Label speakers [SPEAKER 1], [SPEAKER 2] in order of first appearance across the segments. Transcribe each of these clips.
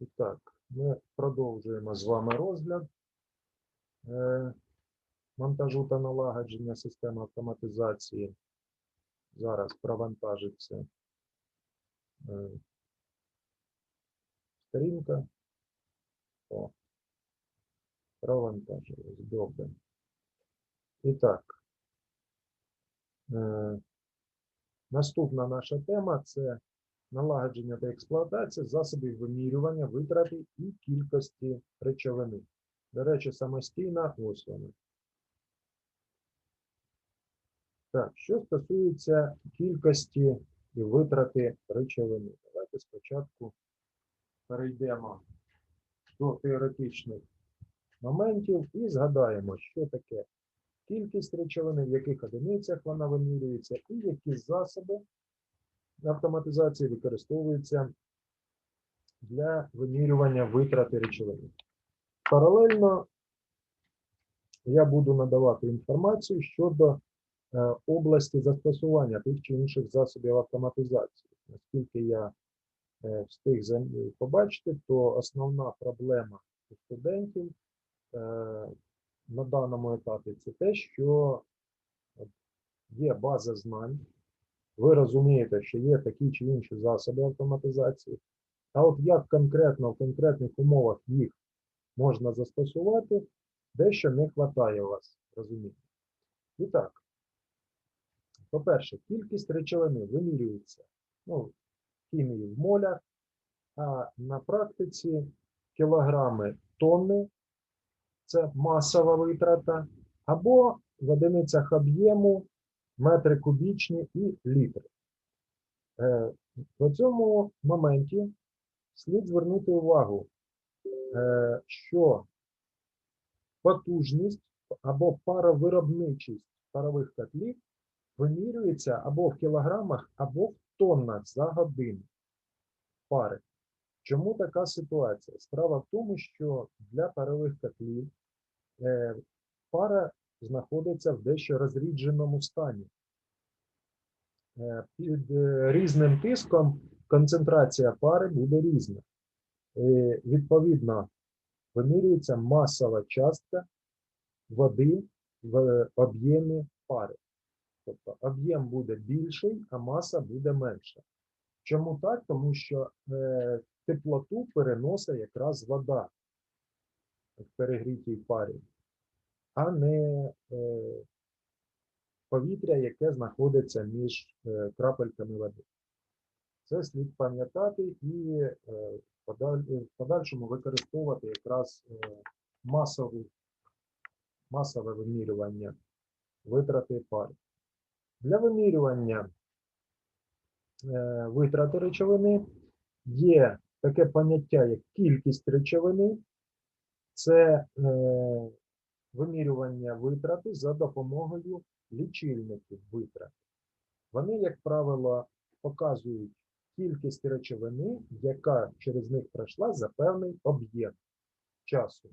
[SPEAKER 1] І так, ми продовжуємо з вами розгляд е, монтажу та налагодження системи автоматизації. Зараз провантажиться е, сторінка. О, провантажилась. Добре. І так, е, наступна наша тема це налагодження та експлуатація засобів вимірювання витрати і кількості речовини. До речі, самостійна ось вона. Так, що стосується кількості і витрати речовини. Давайте спочатку перейдемо до теоретичних моментів і згадаємо, що таке кількість речовини, в яких одиницях вона вимірюється, і які засоби автоматизації використовуються для вимірювання витрати речовини. Паралельно я буду надавати інформацію щодо е, області застосування тих чи інших засобів автоматизації. Наскільки я е, встиг побачити, то основна проблема у студентів е, на даному етапі це те, що є база знань, ви розумієте, що є такі чи інші засоби автоматизації, а от як конкретно в конкретних умовах їх можна застосувати, дещо не вистачає у вас розуміння. І так, по-перше, кількість речовини вимірюється ну, в хімії в молях, а на практиці кілограми тонни це масова витрата, або в одиницях об'єму метри кубічні і літри. Е, В цьому моменті слід звернути увагу, е, що потужність або паровиробничість парових котлів вимірюється або в кілограмах, або в тоннах за годину пари. Чому така ситуація? Справа в тому, що для парових котлів е, пара знаходиться в дещо розрідженому стані. Е, Під е, різним тиском концентрація пари буде різна. Е, Відповідно, вимірюється масова частка води в об'ємі пари. Тобто об'єм буде більший, а маса буде менша. Чому так? Тому що теплоту переносить якраз вода в перегрітій парі, а не е, повітря, яке знаходиться між е, крапельками води. Це слід пам'ятати і е, в подальшому використовувати якраз масову, масове вимірювання витрати пари. Для вимірювання витрати речовини є таке поняття, як кількість речовини. Це вимірювання витрати за допомогою лічильників витрат. Вони, як правило, показують кількість речовини, яка через них пройшла за певний об'єм часу.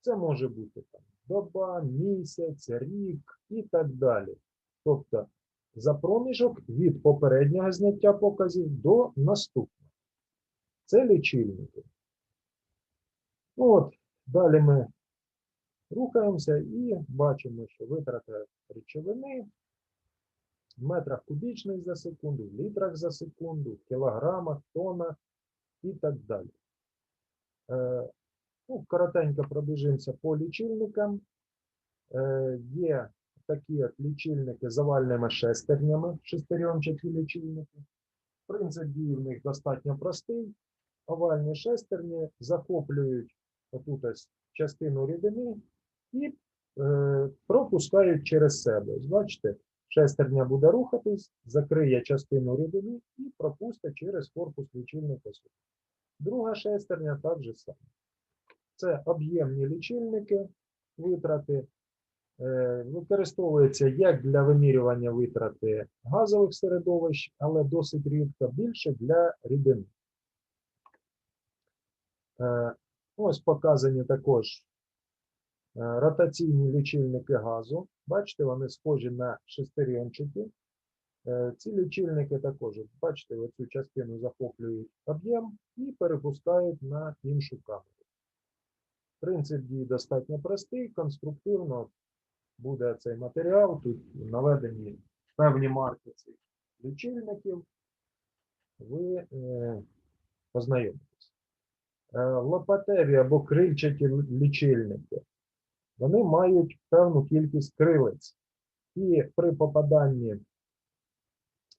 [SPEAKER 1] Це може бути там, доба, місяць, рік і так далі. Тобто за проміжок від попереднього зняття показів до наступного. Це лічильники. Ну От, далі ми рухаємося і бачимо, що витрата речовини в метрах кубічних за секунду, в літрах за секунду, в кілограмах, тоннах і так далі. Е, ну, коротенько пробіжимося по лічильникам. Е, є такі лічильники з овальними шестернями, шестеренчаті лічильники. Принцип дії в них достатньо простий. Овальні шестерні захоплюють отут ось частину рідини і е, пропускають через себе. Бачите, шестерня буде рухатись, закриє частину рідини і пропустить через корпус лічильника сюди. Друга шестерня так же само. Це об'ємні лічильники, витрати. Е, Використовується як для вимірювання витрати газових середовищ, але досить рідко більше для рідини. Е, Ось показані також ротаційні лічильники газу. Бачите, вони схожі на шестеренчики. Е, Ці лічильники також, бачите, оцю частину захоплюють об'єм і перепускають на іншу камеру. Принцип дії достатньо простий, конструктивно буде цей матеріал. Тут наведені певні марки цих лічильників. Ви е, познайомитесь. Е, лопатеві або крильчаті лічильники. Вони мають певну кількість крилець. І при попаданні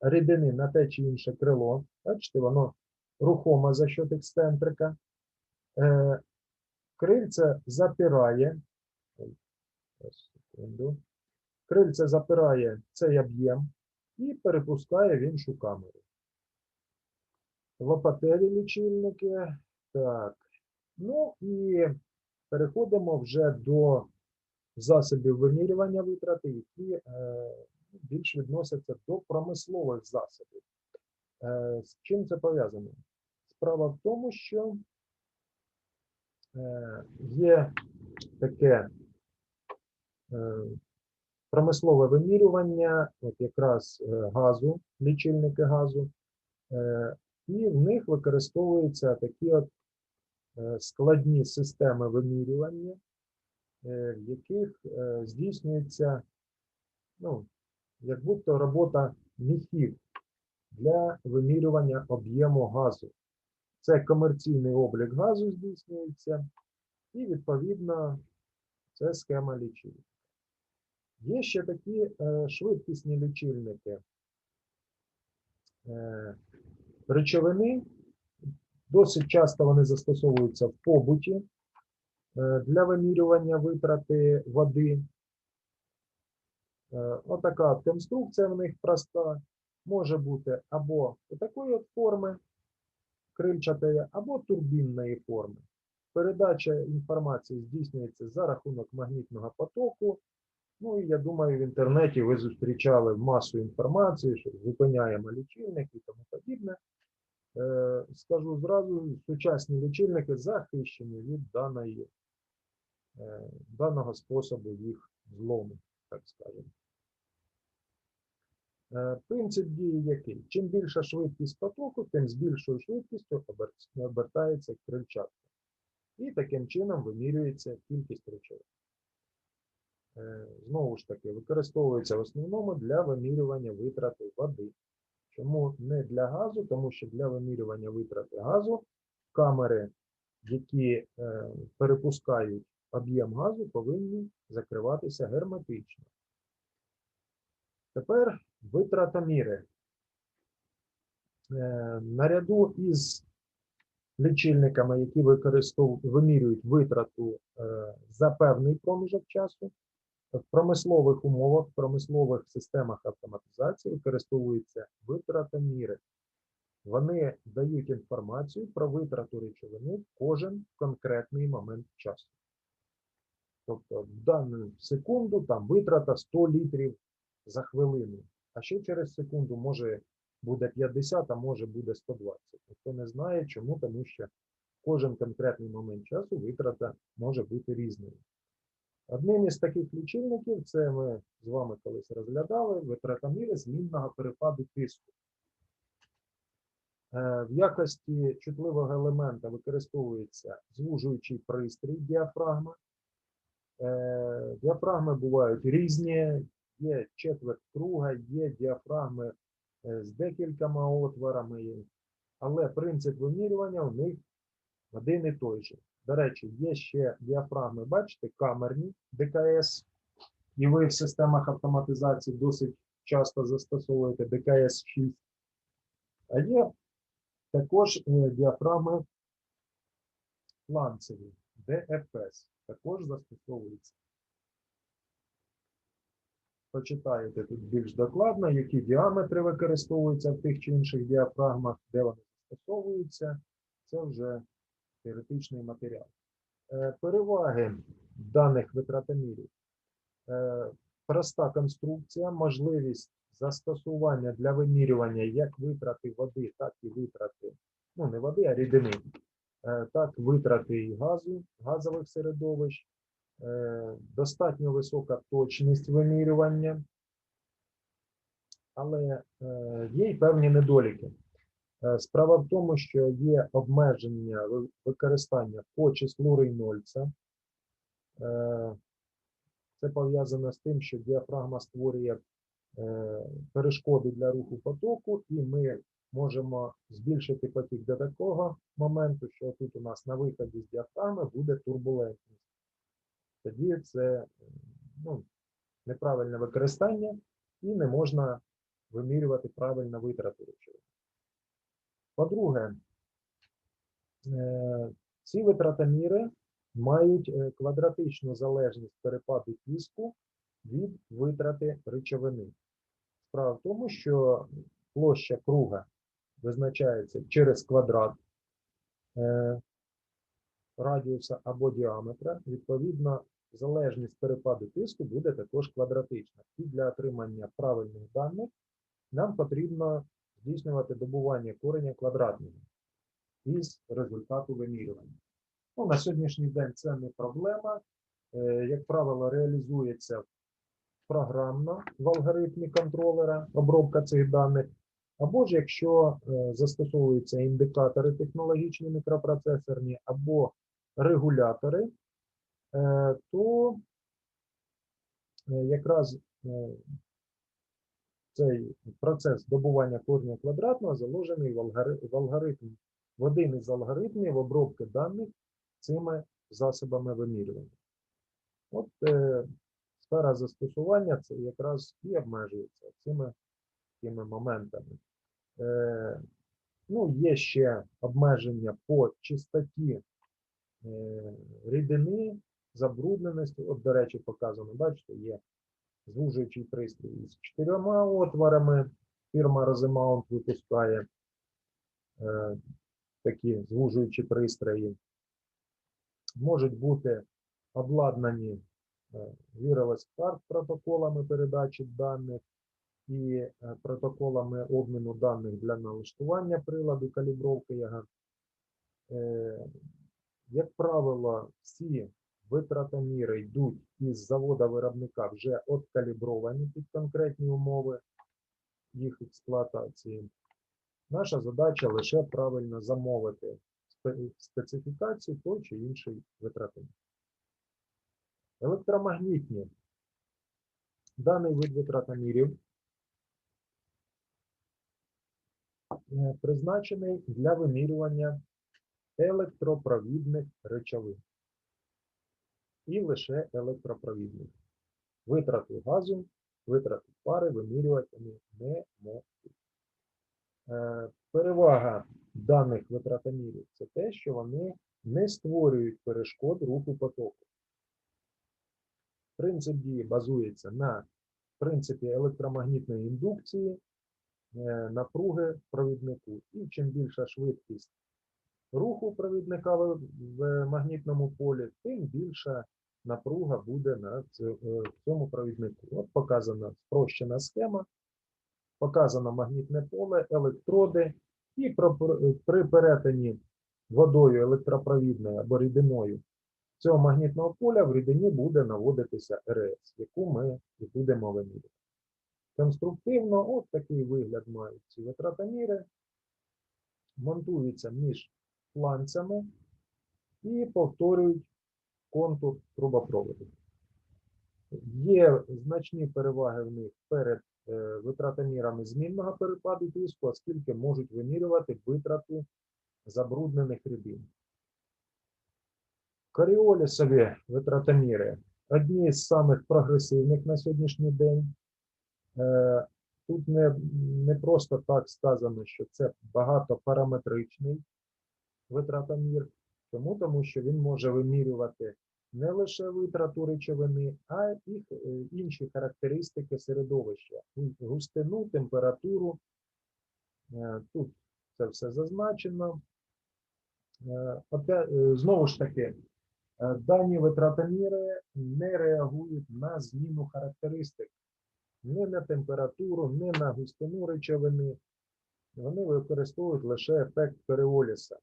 [SPEAKER 1] рідини на те чи інше крило, бачите, воно рухоме за счет ексцентрика. Е, крильце запирає. Крильце запирає цей об'єм і перепускає в іншу камеру. Лопатеві лічильники. Так. Ну і переходимо вже до засобів вимірювання витрати, які е, більш відносяться до промислових засобів. Е, з чим це пов'язано? Справа в тому, що е, є таке промислове вимірювання, от якраз газу, лічильники газу, і в них використовуються такі от складні системи вимірювання, е, в яких е, здійснюється, ну, як будто робота міхів для вимірювання об'єму газу. Це комерційний облік газу здійснюється, і відповідно це схема лічильника. Є ще такі е, швидкісні лічильники е, речовини. Досить часто вони застосовуються в побуті е, для вимірювання витрати води. Е, Отака от конструкція в них проста. Може бути або такої от форми крильчатої, або турбінної форми. Передача інформації здійснюється за рахунок магнітного потоку. Ну і я думаю, в інтернеті ви зустрічали масу інформації, що зупиняємо лічильник і тому подібне. Скажу зразу, сучасні лічильники захищені від даної, е, даного способу їх злому, так скажемо. Е, Принцип дії який? Чим більша швидкість потоку, тим з більшою швидкістю обертається крильчатка. І таким чином вимірюється кількість речовин. Е, Знову ж таки, використовується в основному для вимірювання витрати води. Чому не для газу? Тому що для вимірювання витрати газу камери, які е, перепускають об'єм газу, повинні закриватися герметично. Тепер витратоміри. Е, Наряду із лічильниками, які вимірюють витрату е, за певний проміжок часу, в промислових умовах, в промислових системах автоматизації використовуються витратоміри. Вони дають інформацію про витрату речовини в кожен конкретний момент часу. Тобто в дану секунду там витрата 100 літрів за хвилину, а ще через секунду може буде 50, а може буде 120. Ніхто не знає, чому, тому що кожен конкретний момент часу витрата може бути різною. Одним із таких лічильників, це ми з вами колись розглядали, витратоміри змінного перепаду тиску. Е, В якості чутливого елемента використовується звужуючий пристрій діафрагма. Е, Діафрагми бувають різні, є четверть круга, є діафрагми е, з декількома отворами, але принцип вимірювання у них один і той же. До речі, є ще діафрагми, бачите, камерні ДКС, і ви в системах автоматизації досить часто застосовуєте ДКС-6. А є також е, діафрагми фланцеві, ДФС, також застосовуються. Почитаєте тут більш докладно, які діаметри використовуються в тих чи інших діафрагмах, де вони застосовуються. Це вже теоретичний матеріал. Е, Переваги даних витратомірів. Е, Проста конструкція, можливість застосування для вимірювання як витрати води, так і витрати, ну не води, а рідини, Е, так витрати і газу, газових середовищ, достатньо висока точність вимірювання, але є й певні недоліки. Е, Справа в тому, що є обмеження використання по числу Рейнольдса. Це пов'язано з тим, що діафрагма створює е, перешкоди для руху потоку, і ми можемо збільшити потік до такого моменту, що тут у нас на виході з діафрагми буде турбулентність. Тоді це ну, неправильне використання і не можна вимірювати правильно витрату речовин. По-друге, е, ці витратоміри мають е, квадратичну залежність перепаду тиску від витрати речовини. Справа в тому, що площа круга визначається через квадрат е, радіуса або діаметра. Відповідно, залежність перепаду тиску буде також квадратична. І для отримання правильних даних нам потрібно здійснювати добування кореня квадратного із результату вимірювання. Ну, на сьогоднішній день це не проблема. Е, Як правило, реалізується програмно в алгоритмі контролера обробка цих даних. Або ж якщо е, застосовуються індикатори технологічні мікропроцесорні або регулятори, е, то якраз цей процес добування корня квадратного заложений в алгори- в алгоритм, в один із алгоритмів обробки даних цими засобами вимірювання. От е, сфера застосування це якраз і обмежується цими такими моментами. Е, ну, є ще обмеження по чистоті е, рідини, забрудненості. От, до речі, показано, бачите, є звужуючий пристрій з чотирьома отворами. Фірма Rosemount випускає е, такі звужуючі пристрої. Можуть бути обладнані Wireless Card протоколами передачі даних і е, протоколами обміну даних для налаштування приладу, калібровки його. Е, Як правило, всі витратоміри йдуть із завода виробника вже откалібровані під конкретні умови їх експлуатації. Наша задача лише правильно замовити специфікацію той чи інший витратомір. Електромагнітні. Даний вид витратомірів е, призначений для вимірювання електропровідних речовин. І лише електропровідних. Витрату газу, витрату пари вимірювати не можуть. Е, Перевага даних витратомірів це те, що вони не створюють перешкод руху потоку. Принцип дії базується на принципі електромагнітної індукції е, напруги провіднику. І чим більша швидкість руху провідника в магнітному полі, тим більша напруга буде на е, цьому провіднику. От показана спрощена схема, показано магнітне поле, електроди, і при перетині водою електропровідною або рідиною цього магнітного поля в рідині буде наводитися РС, яку ми і будемо вимірювати. Конструктивно, от такий вигляд мають ці витратоміри, монтуються між фланцями і повторюють контур трубопроводу. Є значні переваги в них перед е, витратомірами змінного перепаду тиску, оскільки можуть вимірювати витрату забруднених рідин. Коріолісові витратоміри одні з самих прогресивних на сьогоднішній день. Е, Тут не, не просто так сказано, що це багатопараметричний витратомір. Чому? Тому що він може вимірювати не лише витрату речовини, а і е, інші характеристики середовища, густину, температуру. Е, Тут це все зазначено. Е, Знову ж таки, дані витратоміри не реагують на зміну характеристик, ні на температуру, ні на густину речовини. Вони використовують лише ефект Коріоліса.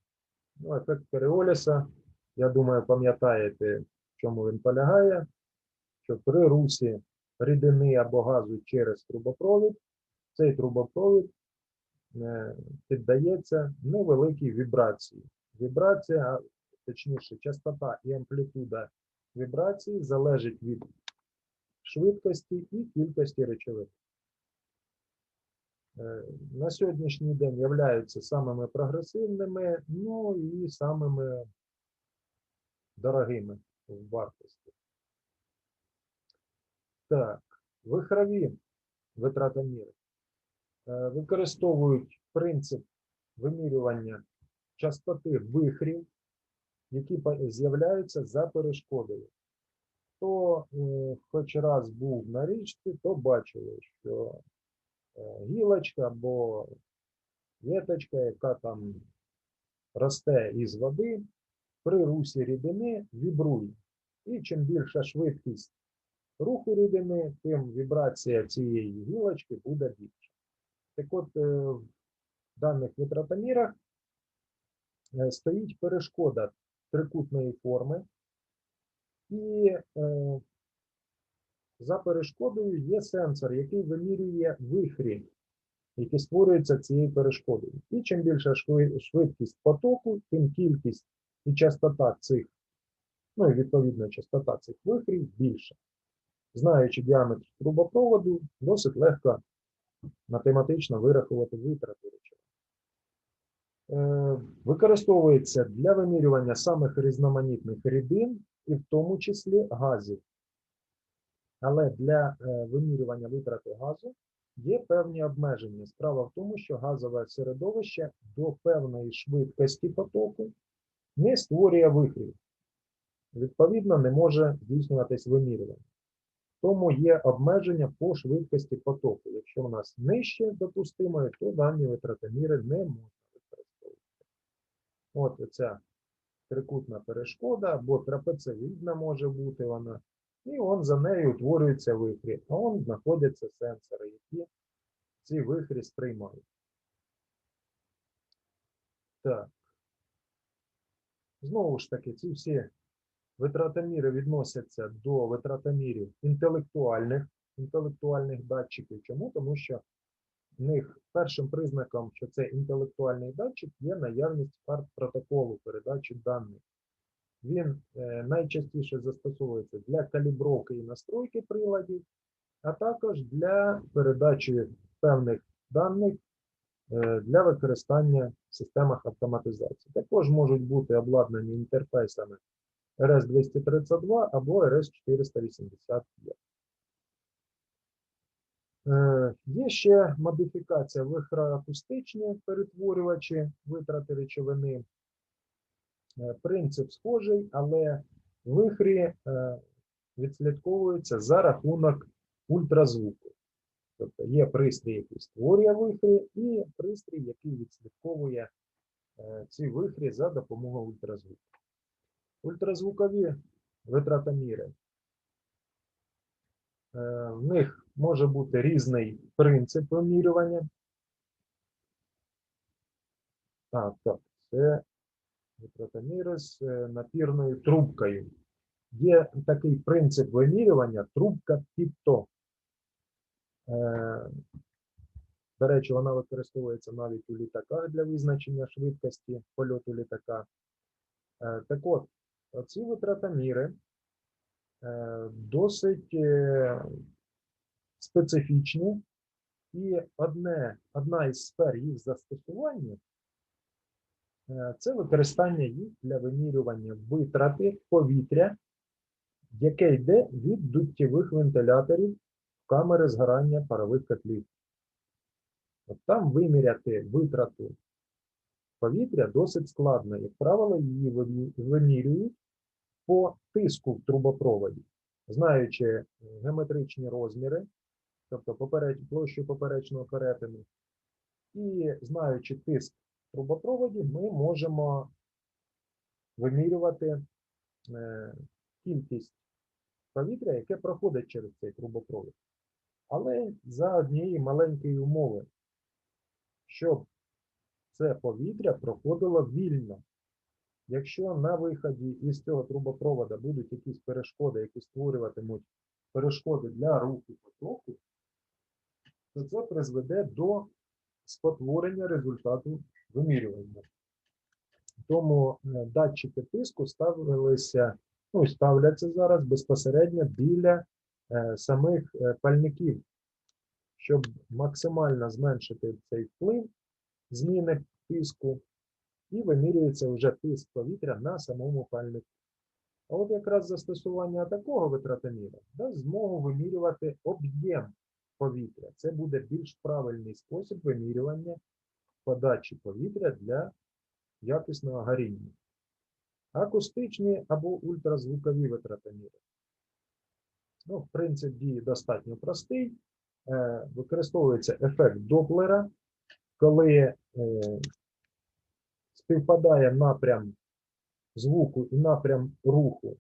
[SPEAKER 1] Ну, ефект Коріоліса, я думаю, пам'ятаєте, в чому він полягає, що при русі рідини або газу через трубопровід цей трубопровід е, піддається невеликій вібрації. Вібрація, точніше, частота і амплітуда вібрації залежить від швидкості і кількості речовин. Е, На сьогоднішній день являються самими прогресивними, ну і самими дорогими в вартості. Так, вихрові витратоміри е, використовують принцип вимірювання частоти вихрів, які з'являються за перешкодою. Хто е, хоч раз був на річці, то бачили, що гілочка або веточка, яка там росте із води, при русі рідини вібрує. І чим більша швидкість руху рідини, тим вібрація цієї гілочки буде більша. Так от, е, в даних витратомірах е, стоїть перешкода трикутної форми, і е, за перешкодою є сенсор, який вимірює вихрі, які створюються цією перешкодою. І чим більша швидкість потоку, тим кількість і частота цих, ну і відповідно частота цих вихрів більша. Знаючи діаметр трубопроводу, досить легко математично вирахувати витрати речовин. Е, Використовується для вимірювання самих різноманітних рідин і в тому числі газів. Але для е, вимірювання витрати газу є певні обмеження. Справа в тому, що газове середовище до певної швидкості потоку не створює вихрів. Відповідно, не може здійснюватись вимірювання. Тому є обмеження по швидкості потоку. Якщо у нас нижче допустимої, то дані витратоміри не можна використовувати. От ця трикутна перешкода або трапецевидна може бути вона. І он за нею утворюється вихрі, а он знаходяться сенсори, які ці вихрі сприймають. Так. Знову ж таки, ці всі витратоміри відносяться до витратомірів інтелектуальних, інтелектуальних датчиків. Чому? Тому що в них першим признаком, що це інтелектуальний датчик, є наявність протоколу передачі даних. Він е, найчастіше застосовується для калібровки і настройки приладів, а також для передачі певних даних е, для використання в системах автоматизації. Також можуть бути обладнані інтерфейсами RS-232 або RS-485. Е, Є ще модифікація вихроакустичні перетворювачі витрати речовини. Е, Принцип схожий, але вихрі е, відслідковуються за рахунок ультразвуку. Тобто є пристрій, який створює вихрі, і пристрій, який відслідковує е, ці вихрі за допомогою ультразвуку. Ультразвукові витратоміри. В них може бути різний принцип вимірювання. А, так, це витратоміри з е, напірною трубкою. Є такий принцип вимірювання трубка піто. Е, До речі, вона використовується навіть у літаках для визначення швидкості польоту літака. Е, Так от, ці витратоміри досить специфічні, і одне, одна із сфер їх застосування це використання їх для вимірювання витрати повітря, яке йде від дуттєвих вентиляторів в камери згорання парових котлів. От там виміряти витрату повітря досить складно. Як правило, її вимірюють по тиску в трубопроводі, знаючи е, геометричні розміри, тобто площу поперечного перетину, і знаючи тиск трубопроводі, ми можемо вимірювати е, кількість повітря, яке проходить через цей трубопровід. Але за однієї маленької умови, щоб це повітря проходило вільно. Якщо на виході із цього трубопроводу будуть якісь перешкоди, які створюватимуть перешкоди для руху потоку, то це призведе до спотворення результату вимірювання. Тому е, датчики тиску ставилися, ну і ставляться зараз безпосередньо біля е, самих е, пальників, щоб максимально зменшити цей вплив зміни тиску, і вимірюється вже тиск повітря на самому пальнику. А от якраз застосування такого витратоміра дасть змогу вимірювати об'єм повітря. Це буде більш правильний спосіб вимірювання подачі повітря для якісного горіння. Акустичні або ультразвукові витратоміри. Ну, принцип дії достатньо простий. Е, Використовується ефект Доплера, коли е, співпадає напрям звуку і напрям руху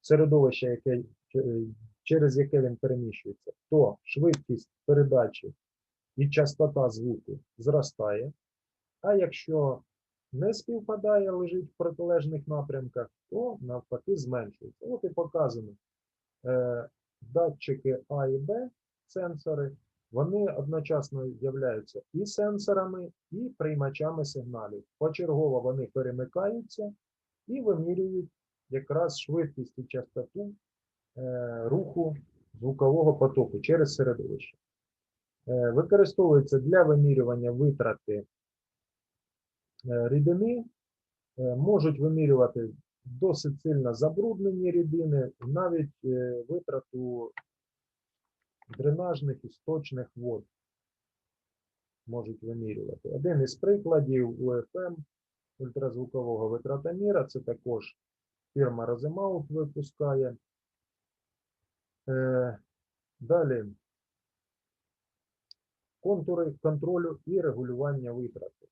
[SPEAKER 1] середовища, яке, е, через яке він переміщується, то швидкість передачі і частота звуку зростає. А якщо не співпадає, лежить в протилежних напрямках, то навпаки зменшується. От і показано. Е, датчики А і Б, сенсори, вони одночасно являються і сенсорами, і приймачами сигналів. Почергово вони перемикаються і вимірюють якраз швидкість і частоту е, руху звукового потоку через середовище. Е, використовується для вимірювання витрати е, рідини, е, можуть вимірювати досить сильно забруднені рідини, навіть витрату дренажних і сточних вод можуть вимірювати. Один із прикладів УФМ ультразвукового витратоміра, це також фірма Роземаут випускає. Далі контури контролю і регулювання витрати.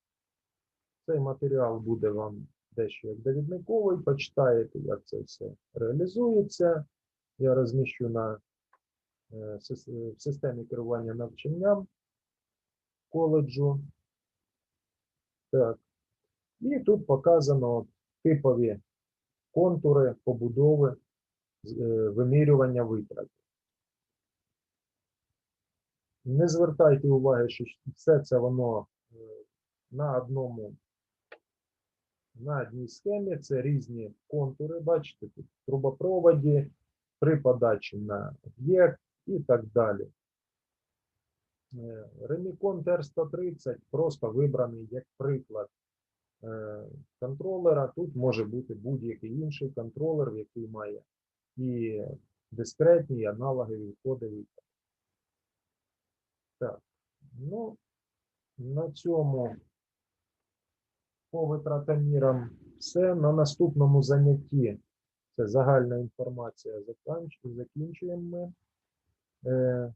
[SPEAKER 1] Цей матеріал буде вам дещо як довідниковий, почитаєте, як це все реалізується. Я розміщу на е, в системі керування навчанням коледжу. Так. І тут показано типові контури побудови е, вимірювання витрат. Не звертайте уваги, що все це воно е, на одному, на одній схемі. Це різні контури, бачите, тут трубопроводі, при подачі на об'єкт і так далі. Е, Remicon TR-130 просто вибраний як приклад е, контролера. Тут може бути будь-який інший контролер, який має і дискретні, і аналогові входи виходи. Ну, на цьому по витратомірам все. На наступному занятті це загальна інформація. Закінчуємо ми. Е,